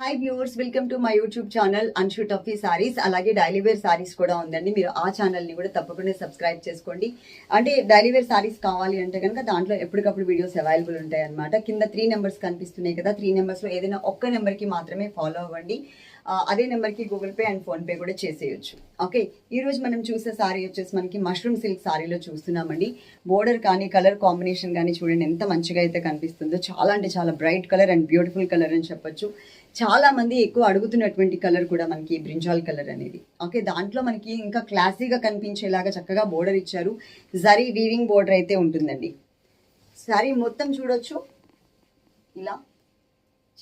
Hi viewers welcome to my YouTube channel Anshu Tuffy saris అలాగే daily wear saris కూడా ఉందండి మీరు ఆ ఛానల్ని కూడా తప్పకుండా సబ్స్క్రైబ్ చేసుకోండి అంటే డైలీ వేర్ సారీస్ కావాలి అంటే కనుక దాంట్లో ఎప్పటికప్పుడు వీడియోస్ అవైలబుల్ ఉంటాయి అనమాట కింద త్రీ నెంబర్స్ కనిపిస్తున్నాయి కదా త్రీ నెంబర్స్లో ఏదైనా ఒక్క నెంబర్కి మాత్రమే ఫాలో అవ్వండి అదే నెంబర్కి గూగుల్ పే అండ్ ఫోన్పే కూడా చేసేయచ్చు. ఓకే? ఈరోజు మనం చూసే సారీ వచ్చేసి మనకి మష్రూమ్ సిల్క్ సారీలో చూస్తున్నామండి. బోర్డర్ కానీ కలర్ కాంబినేషన్ కానీ చూడండి ఎంత మంచిగా అయితే కనిపిస్తుందో. చాలా అంటే చాలా bright colour and beautiful colour అని చెప్పొచ్చు. చాలామంది ఎక్కువ అడుగుతున్నటువంటి కలర్ కూడా మనకి బ్రింజాల్ కలర్ అనేది. ఓకే? దాంట్లో మనకి ఇంకా క్లాసీగా కనిపించేలాగా చక్కగా బోర్డర్ ఇచ్చారు. జరీ వీవింగ్ బోర్డర్ అయితే ఉంటుందండి. సారీ మొత్తం చూడొచ్చు. ఇలా.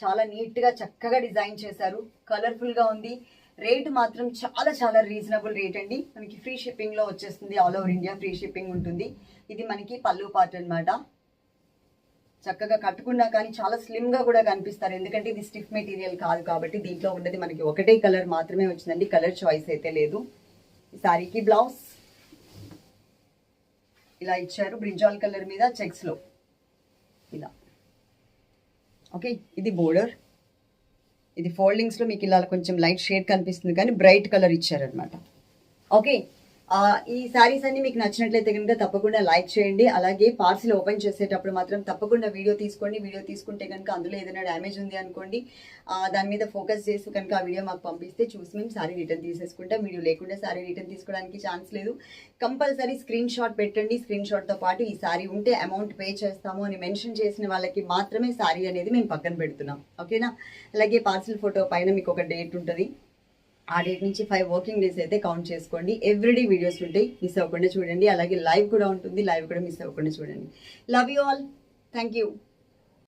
చాలా నీట్గా చక్కగా డిజైన్ చేశారు. కలర్ఫుల్గా ఉంది. రేట్ మాత్రం చాలా చాలా రీజనబుల్ రేట్ అండి. మనకి ఫ్రీ షిప్పింగ్లో వచ్చేస్తుంది. All over India free shipping ఉంటుంది. ఇది మనకి పళ్ళు పార్ట్ అనమాట చక్కగా కట్టుకున్నా కానీ చాలా స్లిమ్గా కూడా కనిపిస్తారు. ఎందుకంటే ఇది స్టిఫ్ మెటీరియల్ కాదు కాబట్టి దీంట్లో ఉన్నది మనకి ఒకటే కలర్ మాత్రమే వచ్చిందండి. కలర్ చాయిస్ అయితే లేదు. ఈ సారీకి బ్లౌజ్ ఇలా ఇచ్చారు. బ్రింజాల్ కలర్ మీద చెక్స్లో ఇలా. ఓకే? ఇది బోర్డర్. ఇది ఫోల్డింగ్స్లో మీకు ఇలా కొంచెం లైట్ షేడ్ కనిపిస్తుంది కానీ బ్రైట్ కలర్ ఇచ్చారనమాట ఓకే? ఈ శారీస్ అన్ని మీకు నచ్చినట్లయితే కనుక తప్పకుండా లైక్ చేయండి. అలాగే పార్సిల్ ఓపెన్ చేసేటప్పుడు మాత్రం తప్పకుండా వీడియో తీసుకోండి. వీడియో తీసుకుంటే కనుక అందులో ఏదైనా డ్యామేజ్ ఉంది అనుకోండి. దాని మీద ఫోకస్ చేసి కనుక ఆ వీడియో మాకు పంపిస్తే చూసి మేము శారీ రిటర్న్ తీసేసుకుంటాం. వీడియో లేకుండా శారీ రిటర్న్ తీసుకోవడానికి ఛాన్స్ లేదు. కంపల్సరీ స్క్రీన్ షాట్ పెట్టండి. స్క్రీన్ షాట్తో పాటు ఈ శారీ ఉంటే అమౌంట్ పే చేస్తాము అని మెన్షన్ చేసిన వాళ్ళకి మాత్రమే శారీ అనేది మేము పక్కన పెడుతున్నాం. ఓకేనా? అలాగే పార్సిల్ ఫోటో పైన మీకు ఒక డేట్ ఉంటుంది. ఆ డేట్ నుంచి ఫైవ్ వర్కింగ్ డేస్ అయితే కౌంట్ చేసుకోండి. ఎవ్రీడే వీడియోస్ ఉంటాయి మిస్ అవ్వకుండా చూడండి. అలాగే లైవ్ కూడా ఉంటుంది లైవ్ కూడా మిస్ అవ్వకుండా చూడండి. Love you all thank you